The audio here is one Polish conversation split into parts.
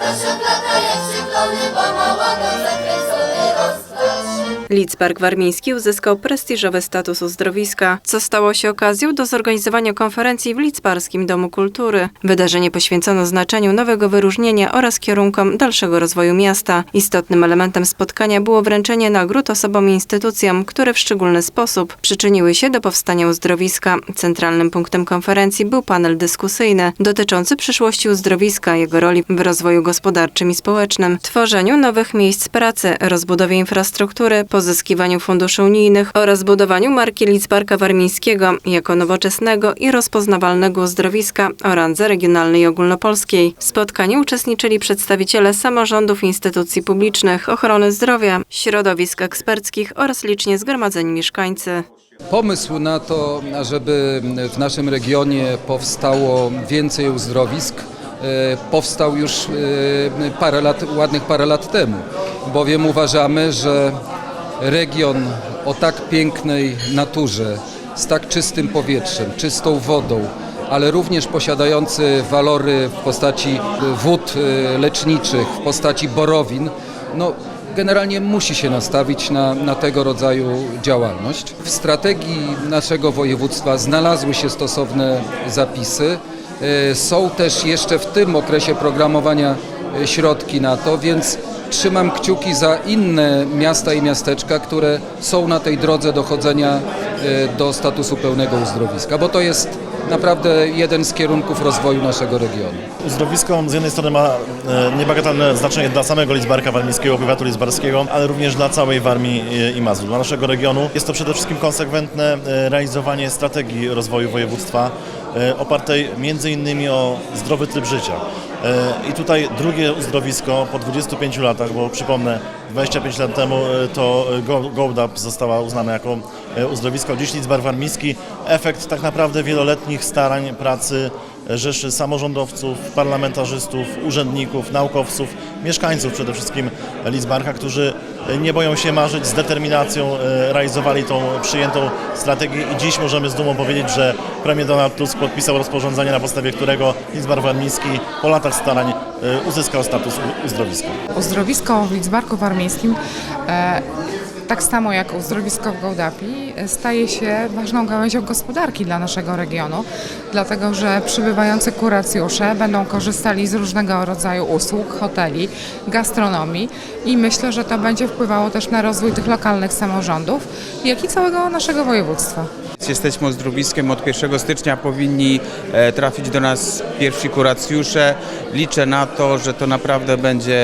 Наша Розшепляти як світло неба мала. Lidzbark Warmiński uzyskał prestiżowy status uzdrowiska, co stało się okazją do zorganizowania konferencji w Lidzbarskim Domu Kultury. Wydarzenie poświęcono znaczeniu nowego wyróżnienia oraz kierunkom dalszego rozwoju miasta. Istotnym elementem spotkania było wręczenie nagród osobom i instytucjom, które w szczególny sposób przyczyniły się do powstania uzdrowiska. Centralnym punktem konferencji był panel dyskusyjny dotyczący przyszłości uzdrowiska, jego roli w rozwoju gospodarczym i społecznym, tworzeniu nowych miejsc pracy, rozbudowie infrastruktury, pozyskiwaniu funduszy unijnych oraz budowaniu marki Lidzbarka Warmińskiego jako nowoczesnego i rozpoznawalnego uzdrowiska o randze regionalnej i ogólnopolskiej. W spotkaniu uczestniczyli przedstawiciele samorządów, instytucji publicznych, ochrony zdrowia, środowisk eksperckich oraz licznie zgromadzeni mieszkańcy. Pomysł na to, żeby w naszym regionie powstało więcej uzdrowisk, e, powstał już e, parę lat, ładnych parę lat temu, bowiem uważamy, że region o tak pięknej naturze, z tak czystym powietrzem, czystą wodą, ale również posiadający walory w postaci wód e, leczniczych, w postaci borowin, no generalnie musi się nastawić na, na tego rodzaju działalność. W strategii naszego województwa znalazły się stosowne zapisy. E, Są też jeszcze w tym okresie programowania e, środki na to, więc trzymam kciuki za inne miasta i miasteczka, które są na tej drodze dochodzenia e, do statusu pełnego uzdrowiska, bo to jest naprawdę jeden z kierunków rozwoju naszego regionu. Uzdrowisko z jednej strony ma e, niebagatelne znaczenie dla samego Lidzbarka Warmińskiego, powiatu lidzbarskiego, ale również dla całej Warmii e, i Mazur, dla naszego regionu. Jest to przede wszystkim konsekwentne realizowanie strategii rozwoju województwa opartej między innymi o zdrowy tryb życia. E, I tutaj drugie uzdrowisko po 25 latach, bo przypomnę, 25 lat temu e, to e, Go- GoldUp została uznana jako e, uzdrowisko. Dziś Lidzbar Warmiński, efekt tak naprawdę wieloletnich starań, pracy rzeszy samorządowców, parlamentarzystów, urzędników, naukowców, mieszkańców przede wszystkim Lidzbarka, którzy nie boją się marzyć, z determinacją e, realizowali tą przyjętą strategię i dziś możemy z dumą powiedzieć, że premier Donald Tusk podpisał rozporządzenie, na podstawie którego Lidzbar Warmiński po latach starań e, uzyskał status uzdrowiska. Uzdrowisko w Lidzbarku Warmińskim, e, tak samo jak uzdrowisko w Gołdapi, e, staje się ważną gałęzią gospodarki dla naszego regionu, dlatego że przybywający kuracjusze będą korzystali z różnego rodzaju usług, hoteli, gastronomii i myślę, że to będzie wpływało też na rozwój tych lokalnych samorządów, jak i całego naszego województwa. Jesteśmy uzdrowiskiem, od 1 stycznia powinni e, trafić do nas pierwsi kuracjusze. Liczę na to, że to naprawdę będzie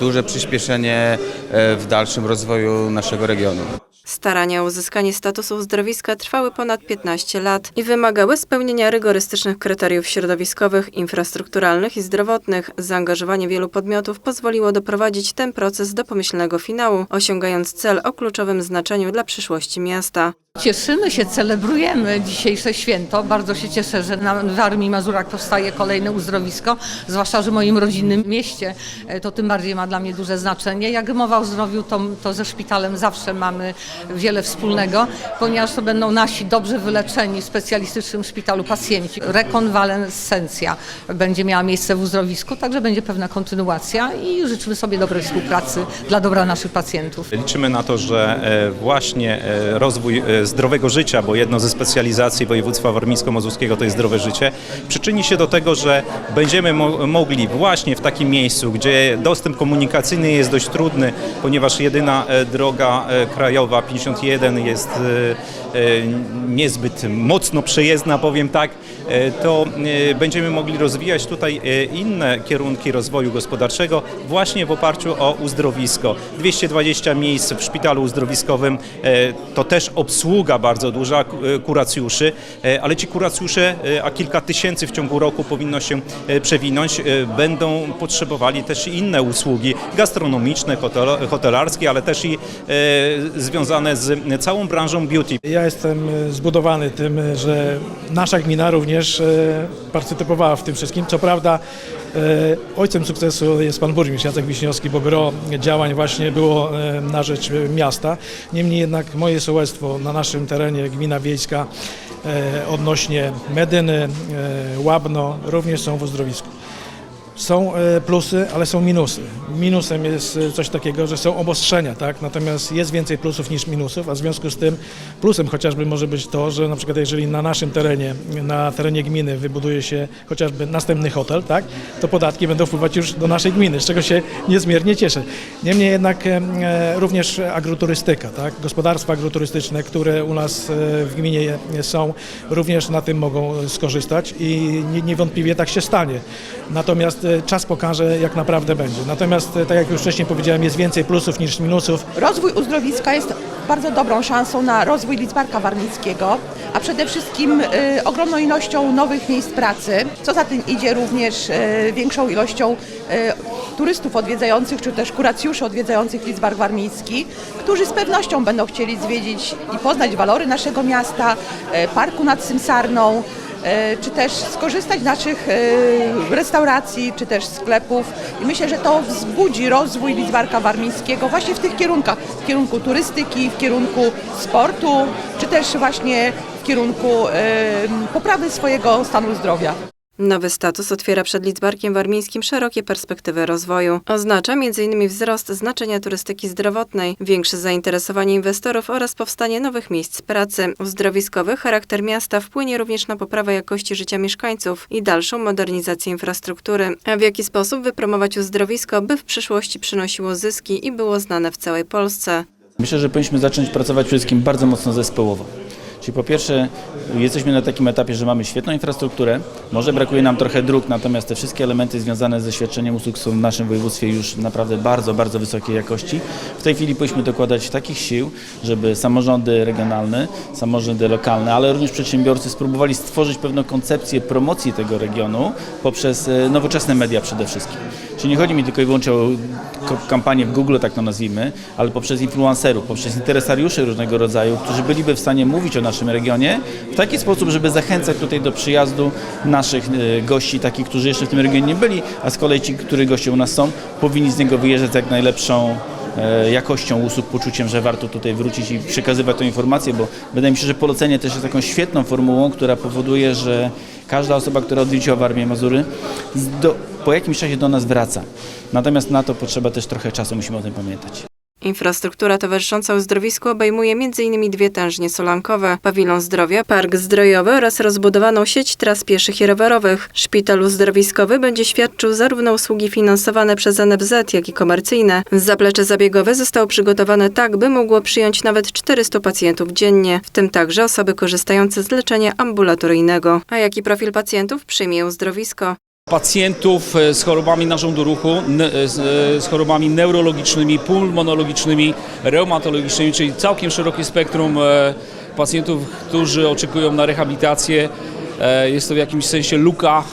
duże przyspieszenie e, w dalszym rozwoju naszego regionu. Starania o uzyskanie statusu uzdrowiska trwały ponad 15 lat i wymagały spełnienia rygorystycznych kryteriów środowiskowych, infrastrukturalnych i zdrowotnych. Zaangażowanie wielu podmiotów pozwoliło doprowadzić ten proces do pomyślnego finału, osiągając cel o kluczowym znaczeniu dla przyszłości miasta. Cieszymy się, celebrujemy dzisiejsze święto. Bardzo się cieszę, że na Warmii i Mazurach powstaje kolejne uzdrowisko, zwłaszcza, że w moim rodzinnym mieście e, to tym bardziej ma dla mnie duże znaczenie. Jak mowa o zdrowiu, to, to ze szpitalem zawsze mamy wiele wspólnego, ponieważ to będą nasi dobrze wyleczeni w specjalistycznym szpitalu pacjenci. Rekonwalescencja będzie miała miejsce w uzdrowisku, także będzie pewna kontynuacja i życzymy sobie dobrej współpracy dla dobra naszych pacjentów. Liczymy na to, że e, właśnie e, rozwój zdrowego życia, bo jedno ze specjalizacji województwa warmińsko-mazurskiego to jest zdrowe życie, przyczyni się do tego, że będziemy mo- mogli właśnie w takim miejscu, gdzie dostęp komunikacyjny jest dość trudny, ponieważ jedyna e, droga e, krajowa 51 jest e, niezbyt mocno przejezdna, powiem tak, to będziemy mogli rozwijać tutaj inne kierunki rozwoju gospodarczego właśnie w oparciu o uzdrowisko. 220 miejsc w szpitalu uzdrowiskowym to też obsługa bardzo duża e, kuracjuszy, e, ale ci kuracjusze, e, a kilka tysięcy w ciągu roku powinno się przewinąć, będą potrzebowali też inne usługi gastronomiczne, hotel- hotelarskie, ale też i związane z całą branżą beauty. Ja jestem zbudowany tym, że nasza gmina również partycypowała w tym wszystkim. Co prawda ojcem sukcesu jest pan burmistrz Jacek Wiśniowski, bo gro działań właśnie było e, na rzecz e, miasta. Niemniej jednak moje sołectwo na naszym terenie, gmina wiejska e, odnośnie Medyny, e, Łabno również są w uzdrowisku. Są e, plusy, ale są minusy. Minusem jest e, coś takiego, że są obostrzenia, tak? Natomiast jest więcej plusów niż minusów, a w związku z tym plusem chociażby może być to, że na przykład jeżeli na naszym terenie, na terenie gminy wybuduje się chociażby następny hotel, tak? To podatki będą wpływać już do naszej gminy, z czego się niezmiernie cieszę. Niemniej jednak e, również agroturystyka, tak? Gospodarstwa agroturystyczne, które u nas w gminie są, również na tym mogą skorzystać i nie- niewątpliwie tak się stanie. Natomiast czas pokaże, jak naprawdę będzie. Natomiast, e, tak jak już wcześniej powiedziałem, jest więcej plusów niż minusów. Rozwój uzdrowiska jest bardzo dobrą szansą na rozwój Lidzbarka Warmińskiego, a przede wszystkim y, ogromną ilością nowych miejsc pracy. Co za tym idzie również y, większą ilością y, turystów odwiedzających, czy też kuracjuszy odwiedzających Lidzbark Warmiński, którzy z pewnością będą chcieli zwiedzić i poznać walory naszego miasta, y, parku nad Symsarną, czy też skorzystać z naszych e, restauracji, czy też sklepów. I myślę, że to wzbudzi rozwój Lidzbarka Warmińskiego właśnie w tych kierunkach, w kierunku turystyki, w kierunku sportu, czy też właśnie w kierunku e, poprawy swojego stanu zdrowia. Nowy status otwiera przed Lidzbarkiem Warmińskim szerokie perspektywy rozwoju. Oznacza m.in. wzrost znaczenia turystyki zdrowotnej, większe zainteresowanie inwestorów oraz powstanie nowych miejsc pracy. Uzdrowiskowy charakter miasta wpłynie również na poprawę jakości życia mieszkańców i dalszą modernizację infrastruktury. A w jaki sposób wypromować uzdrowisko, by w przyszłości przynosiło zyski i było znane w całej Polsce? Myślę, że powinniśmy zacząć pracować przede wszystkim bardzo mocno zespołowo. Czyli po pierwsze jesteśmy na takim etapie, że mamy świetną infrastrukturę, może brakuje nam trochę dróg, natomiast te wszystkie elementy związane ze świadczeniem usług są w naszym województwie już naprawdę bardzo, bardzo wysokiej jakości. W tej chwili powinniśmy dokładać takich sił, żeby samorządy regionalne, samorządy lokalne, ale również przedsiębiorcy spróbowali stworzyć pewną koncepcję promocji tego regionu poprzez e, nowoczesne media przede wszystkim. Czyli nie chodzi mi tylko i wyłącznie o kampanię w Google, tak to nazwijmy, ale poprzez influencerów, poprzez interesariuszy różnego rodzaju, którzy byliby w stanie mówić o naszym regionie w taki sposób, żeby zachęcać tutaj do przyjazdu naszych e, gości, takich, którzy jeszcze w tym regionie nie byli, a z kolei ci, którzy goście u nas są, powinni z niego wyjeżdżać z jak najlepszą jakością usług, poczuciem, że warto tutaj wrócić i przekazywać tę informację, bo wydaje mi się, że polecenie też jest taką świetną formułą, która powoduje, że każda osoba, która odwiedziła Warmię i Mazury, do, po jakimś czasie do nas wraca. Natomiast na to potrzeba też trochę czasu, musimy o tym pamiętać. Infrastruktura towarzysząca uzdrowisku obejmuje m.in. dwie tężnie solankowe, pawilon zdrowia, park zdrojowy oraz rozbudowaną sieć tras pieszych i rowerowych. Szpital uzdrowiskowy będzie świadczył zarówno usługi finansowane przez NFZ, jak i komercyjne. Zaplecze zabiegowe zostało przygotowane tak, by mogło przyjąć nawet 400 pacjentów dziennie, w tym także osoby korzystające z leczenia ambulatoryjnego. A jaki profil pacjentów przyjmie uzdrowisko? Pacjentów e, z chorobami narządu ruchu, e, z, e, z chorobami neurologicznymi, pulmonologicznymi, reumatologicznymi, czyli całkiem szerokie spektrum pacjentów, którzy oczekują na rehabilitację. Jest to w jakimś sensie luka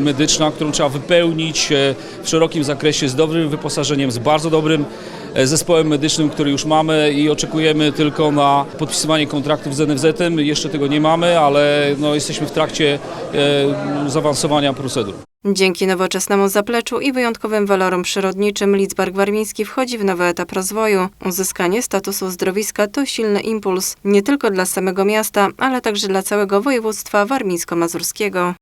medyczna, którą trzeba wypełnić w szerokim zakresie z dobrym wyposażeniem, z bardzo dobrym zespołem medycznym, który już mamy i oczekujemy tylko na podpisywanie kontraktów z NFZ-em. Jeszcze tego nie mamy, ale no, jesteśmy w trakcie e, zaawansowania procedur. Dzięki nowoczesnemu zapleczu i wyjątkowym walorom przyrodniczym Lidzbark Warmiński wchodzi w nowy etap rozwoju. Uzyskanie statusu zdrowiska to silny impuls nie tylko dla samego miasta, ale także dla całego województwa warmińsko-mazurskiego.